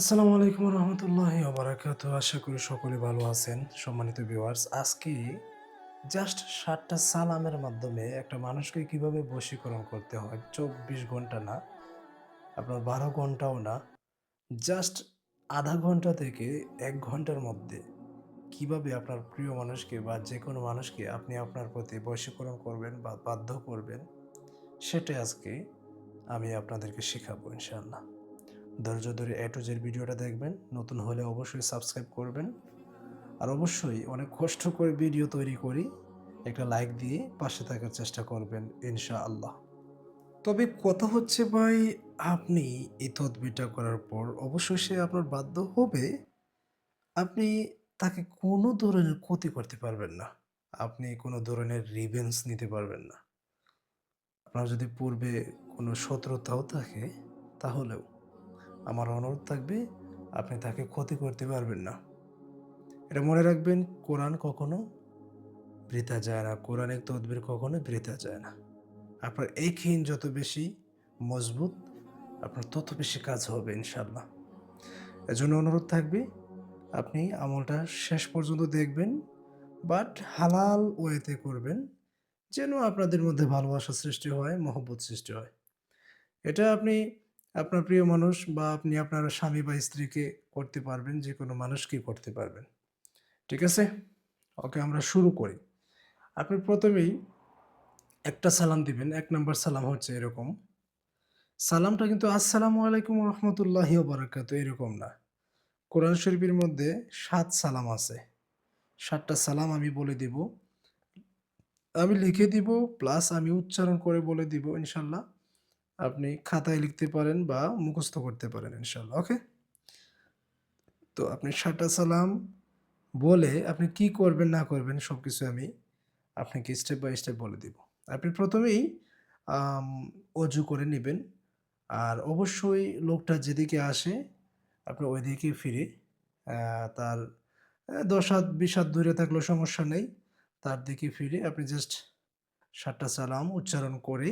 আসসালামু আলাইকুম রহমতুল্লাহি ওবরাকাত আশা করি সকলে ভালো আছেন, সম্মানিত ভিউয়ার্স আজকে জাস্ট সাতটা সালামের মাধ্যমে একটা মানুষকে কীভাবে বশীকরণ করতে হয়, চব্বিশ ঘণ্টা না, আপনার বারো ঘন্টাও না জাস্ট আধা ঘণ্টা থেকে এক ঘণ্টার মধ্যে কীভাবে আপনার প্রিয় মানুষকে বা যে কোনো মানুষকে আপনি আপনার প্রতি বশীকরণ করবেন বা বাধ্য করবেন, সেটাই আজকে আমি আপনাদেরকে শেখাবো ইনশাআল্লাহ। ধৈর্য ধরে এ টু ভিডিওটা দেখবেন, নতুন হলে অবশ্যই সাবস্ক্রাইব করবেন। আর অবশ্যই অনেক কষ্ট করে ভিডিও তৈরি করি, একটা লাইক দিয়ে পাশে থাকার চেষ্টা করবেন, ইনশাআল্লাহ। তবে কথা হচ্ছে ভাই, আপনি এই তদবিরটা করার পর অবশ্যই সে আপনার বাধ্য হবে, আপনি তাকে কোনো ধরনের ক্ষতি করতে পারবেন না। আপনি কোনো ধরনের রিভেন্স নিতে পারবেন না। আপনার যদি পূর্বে কোনো শত্রুতাও থাকে, তাহলেও আমার অনুরোধ থাকবে, আপনি তাকে ক্ষতি করতে পারবেন না। এটা মনে রাখবেন, কোরআন কখনো বৃথা যায় না, কোরআনের তদবির কখনো বৃথা যায় না। আপনার এই ক্ষীণ যত বেশি মজবুত, আপনার তত বেশি কাজ হবে ইনশাল্লাহ এজন্য অনুরোধ থাকবে, আপনি আমলটা শেষ পর্যন্ত দেখবেন, বাট হালাল ওয়েতে করবেন, যেন আপনাদের মধ্যে ভালোবাসা সৃষ্টি হয়, মহব্বত সৃষ্টি হয়। এটা আপনি আপনার প্রিয় মানুষ বা আপনি আপনার স্বামী বা স্ত্রীকে করতে পারবেন, যে কোনো মানুষকেই করতে পারবেন। ঠিক আছে? ওকে, আমরা শুরু করি। আপনি প্রথমেই একটা সালাম দিবেন, এক নম্বর সালাম হচ্ছে এরকম, সালামটা কিন্তু আসসালামু আলাইকুম রহমতুল্লাহ বারাকাত এরকম না। কোরআন শরীফের মধ্যে সাত সালাম আছে। সাতটা সালাম আমি বলে দিব। আমি লিখে দিব, প্লাস আমি উচ্চারণ করে বলে দিব, ইনশাল্লাহ। আপনি খাতায় লিখতে পারেন বা মুখস্থ করতে পারেন ইনশাল্লাহ ওকে তো আপনি সাতটা সালাম বলে আপনি কি করবেন, না করবেন সব কিছু আমি আপনাকে স্টেপ বাই স্টেপ বলে দিব। আপনি প্রথমেই অজু করে নেবেন আর অবশ্যই লোকটা যেদিকে আসে আপনি ওইদিকে ফিরে তার দশ হাত বিশ হাত দূরে থাকলেও সমস্যা নেই, তার দিকে ফিরে আপনি জাস্ট সাতটা সালাম উচ্চারণ করে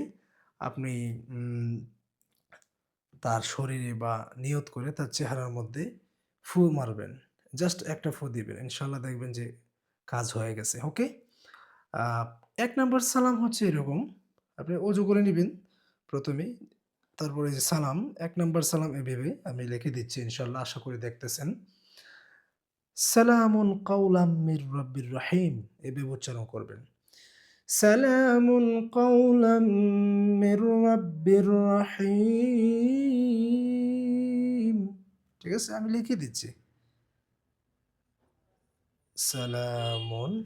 আপনি তার শরীরে বা নিয়ত করে তার চেহারার মধ্যে ফু মারবেন। জাস্ট একটা ফু দিবেন। ইনশাল্লাহ দেখবেন যে কাজ হয়ে গেছে। ওকে? এক নম্বর সালাম হচ্ছে এরকম। আপনি অজু করে নেবেন প্রথমে। তারপরে যে সালাম, এক নম্বর সালাম এভাবে আমি লিখে দিচ্ছি ইনশাল্লাহ। আশা করি দেখতেছেন। সালামুন কাউলাম মির রব্বির রহিম। এভাবে উচ্চারণ করবেন। সালামুন কাউলাম মির রব্বির রহিম ঠিক আছে আমি লিখে দিচ্ছি। সালামুন।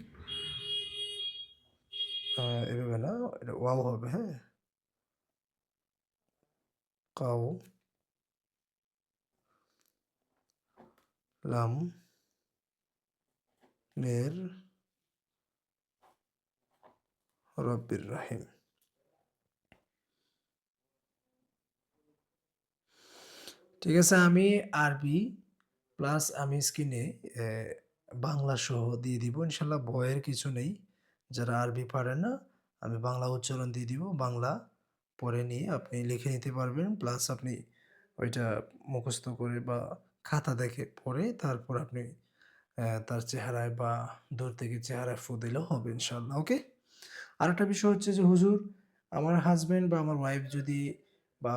আহ, এভাবে না এটা ওয়াও হবে হ্যাঁ। কাউ। লাম। মের রব্বির রাহিম। ঠিক আছে, আমি আরবি প্লাস আমি স্ক্রিনে বাংলা সহ দিয়ে দিব। ইনশাল্লাহ ভয়ের কিছু নেই, যারা আরবি পারে না, আমি বাংলা উচ্চারণ দিয়ে দিব। বাংলা পরে নিয়ে আপনি লিখে নিতে পারবেন প্লাস আপনি ওইটা মুখস্থ করে বা খাতা দেখে পড়ে তারপর আপনি তার চেহারায় বা দূর থেকে চেহারায় ফু দিলেও হবে ইনশাল্লাহ ওকে আরেকটা বিষয় হচ্ছে যে, হুজুর, আমার হাজব্যান্ড বা আমার ওয়াইফ যদি বা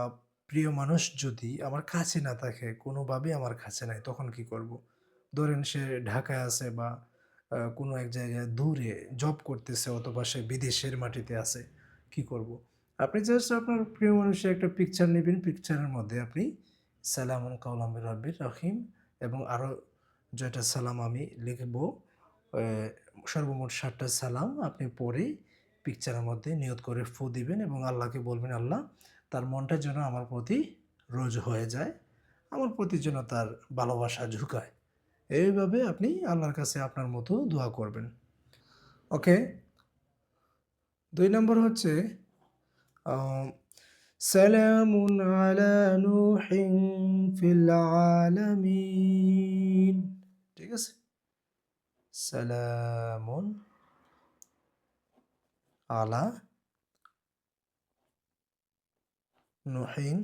প্রিয় মানুষ যদি আমার কাছে না থাকে, কোনোভাবেই আমার কাছে নাই, তখন কি করব? ধরেন সে ঢাকায় আছে বা কোনো এক জায়গায় দূরে জব করতেছে অথবা সে বিদেশের মাটিতে আছে, কি করব? আপনি জাস্ট আপনার প্রিয় মানুষের একটা পিকচার নেবেন পিকচারের মধ্যে আপনি সালামুন কাউলাম রব্বির রহিম এবং আরও যেটা সালাম আমি লিখব সর্বমোট ষাটটা সালাম আপনি পরে পিকচারের মধ্যে নিয়ত করে ফু দিবেন এবং আল্লাহকে বলবেন, আল্লাহ, তার মনটা যেন আমার প্রতি রোজ হয়ে যায়, আমার প্রতি যেন তার ভালোবাসা ঝুঁকায়। এইভাবে আপনি আল্লাহর কাছে আপনার মতো দোয়া করবেন। ওকে দুই নম্বর হচ্ছে সালামুন ঠিক আছে? সালামুন আলা নুহিন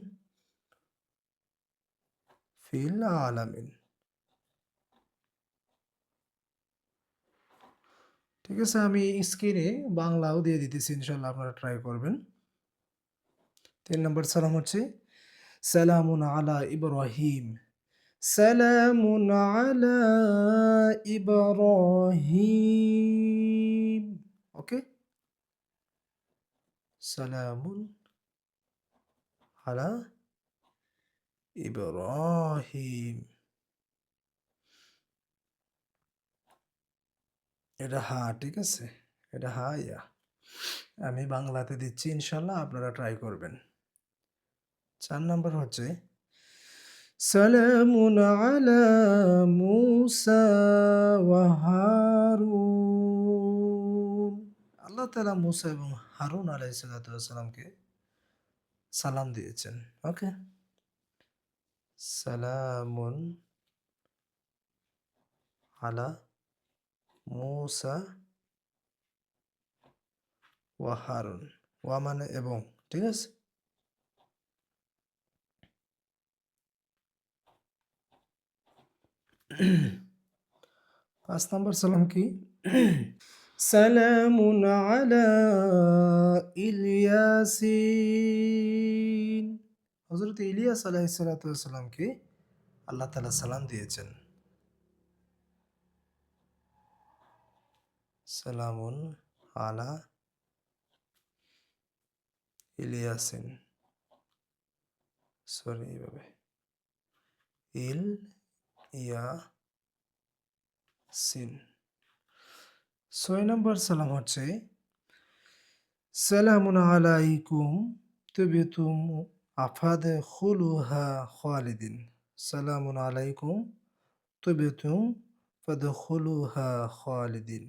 ফিল আলামিন ঠিক আছে, আমি স্ক্রিনে বাংলাও দিয়ে দিতেছি ইনশাল্লাহ আপনারা ট্রাই করবেন। তিন নম্বর সালাম হচ্ছে, সালামুন আলা ইব্রাহিম, সালামুন আলা ইব্রাহিম ওকে সালামুন আলা ইব্রাহিম এটা হা, ঠিক আছে? এটা হা, ইয়া। আমি বাংলাতে দিচ্ছি ইনশাল্লাহ আপনারা ট্রাই করবেন। চার নম্বর হচ্ছে, সালামুন আলা মুসা ওয়া হারুন। আল্লাহ তাআলা মুসা এবং হারুন আলাইহিসসালামকে সালাম দিয়েছেন। ওকে? সালামুন আলা মুসা ওয়া হারুন। ওয়া মানে এবং, ঠিক আছে? পাঁচ নম্বর সালাম কি? সালামুন আলা ইলিয়াসিন হজরত ইলিয়াস আলাইসালামকে আল্লাহ তালা সালাম দিয়েছেন। সালামুন আলা ইলিয়াসিন। সরি এইভাবে। ইল ইয়া সিন ছয় নম্বর সালাম হচ্ছে, সালামুন আলাইকুম তুবিতুম আফাদ খুলুহা খালিদিন। সালামুন আলাইকুম তুবিতুম ফাদ খুলুহা খালিদিন।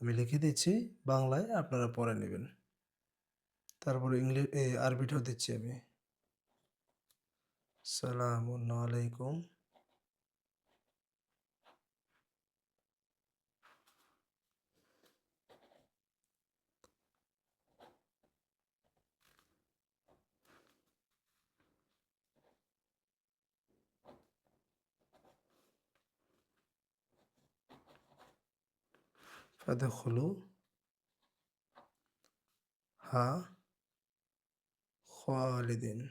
আমি লিখে দিচ্ছি, বাংলায় আপনারা পড়ে নেবেন। তারপরে ইংলিশ আরবিটাও দিচ্ছি আমি। সালামুন আলাইকুম ফাদাখুলু হা, খালিদিন।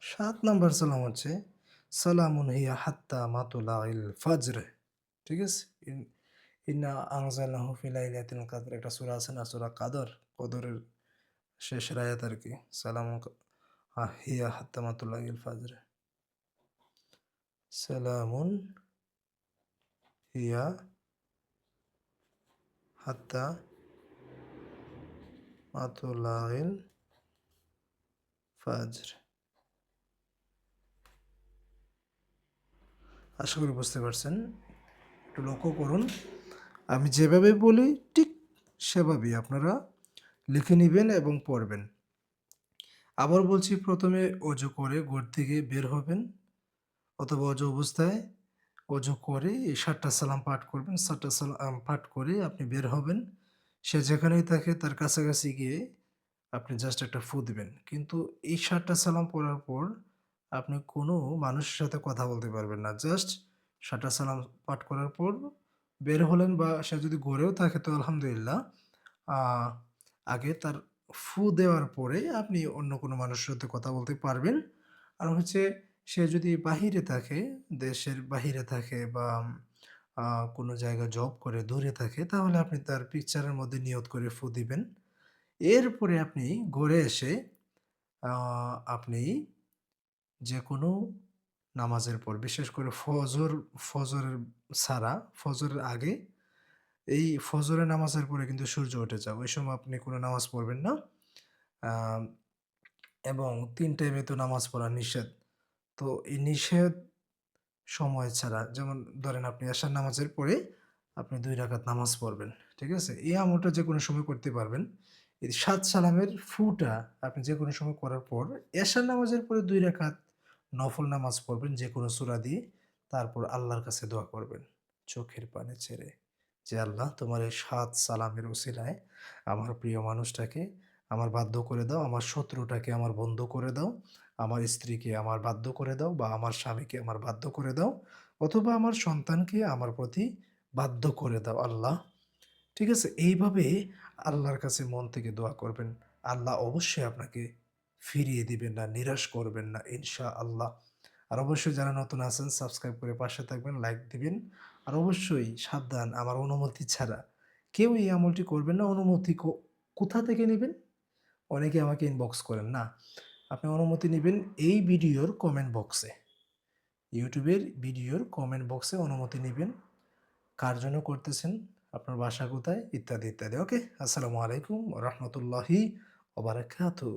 সাত নাম্বার সালাম হচ্ছে, সালামুন হিয়া হাত্তা মাতুলা ইল ফাজরে। ঠিক আছে? ইন্না আংজালাহু ফিলাইলাতিল কাদর। একটা সুরা আছে না? সুরা কাদর? কদরের শেষ রায়াত আর কি। সালাম হিয়া হাত্তা মাতুলা ইল ফাজরে। সালামুন হিয়া হাত্তা মাতুলা ইল ফাজর। আশা করি বুঝতে পারছেন, একটু লক্ষ্য করুন। আমি যেভাবে বলি, ঠিক সেভাবেই আপনারা লিখে নেবেন এবং পড়বেন। আবার বলছি, প্রথমে অজু করে ঘর থেকে বের হবেন। অথবা অজু অবস্থায় অজু করে এই সাতটা সালাম পাঠ করবেন, সাতটা সালাম পাঠ করে আপনি বের হবেন। সে যেখানেই থাকে তার কাছাকাছি গিয়ে আপনি জাস্ট একটা ফু দিবেন। কিন্তু এই সাতটা সালাম পড়ার পর আপনি কোনো মানুষের সাথে কথা বলতে পারবেন না। জাস্ট সাতটা সালাম পাঠ করার পর বের হলেন বা সে যদি গড়েও থাকে তো আলহামদুলিল্লাহ আগে তার ফু দেওয়ার পরে আপনি অন্য কোনো মানুষের সাথে কথা বলতে পারবেন। আর হচ্ছে সে যদি বাহিরে থাকে, দেশের বাহিরে থাকে বা কোনো জায়গায় জব করে দূরে থাকে, তাহলে আপনি তার পিকচারের মধ্যে নিয়ত করে ফু দিবেন। এরপরে আপনি ঘরে এসে আপনি যে কোনো নামাজের পর, বিশেষ করে ফজর, ফজরের ছাড়া ফজরের আগে, এই ফজরের নামাজের পরে কিন্তু সূর্য উঠে যাবে ওই সময় আপনি কোনো নামাজ পড়বেন না। এবং তিন টাইমে তো নামাজ পড়া নিষেধ। তো এই নিষেধ সময় ছাড়া, যেমন ধরেন আপনি আসার নামাজের পরে আপনি দুই রাকাত নামাজ পড়বেন, ঠিক আছে? এই আমলটা যে কোনো সময় করতে পারবেন। এই সাত সালামের ফুটা আপনি যে কোনো সময় করার পর এশার নামাজের পরে দুই রাকাত নফল নামাজ পড়বেন যে কোনো সূরা দিয়ে। তারপর আল্লাহর কাছে দোয়া করবেন, চোখের পানে ছেড়ে যে, আল্লাহ, তোমার এই সাত সালামের উসিলায় আমার প্রিয় মানুষটাকে, আমার বাধ্য করে দাও, আমার শত্রুটাকে আমার বন্ধ করে দাও আমার স্ত্রীকে আমার বাধ্য করে দাও বা আমার স্বামীকে আমার বাধ্য করে দাও অথবা আমার সন্তানকে আমার প্রতি বাধ্য করে দাও আল্লাহ। ঠিক আছে? এইভাবে আল্লাহর কাছে মন থেকে দোয়া করবেন। আল্লাহ অবশ্যই আপনাকে ফিরিয়ে দিবেন না, নিরাশ করবেন না ইনশা আল্লাহ আর অবশ্যই যারা নতুন আছেন সাবস্ক্রাইব করে পাশে থাকবেন লাইক দিবেন। আর অবশ্যই সাবধান, আমার অনুমতি ছাড়া কেউ এই আমলটি করবেন না। অনুমতি কোথা থেকে নেবেন? অনেকে আমাকে ইনবক্স করেন, না। আপনি অনুমতি নেবেন এই ভিডিওর কমেন্ট বক্সে ইউটিউবের ভিডিওর কমেন্ট বক্সে অনুমতি নেবেন। কার জন্য করতেছেন, আপনার বাসা কোথায়, ইত্যাদি ইত্যাদি। ওকে আসসালামু আলাইকুম রহমতুল্লাহি ওবারাকাতু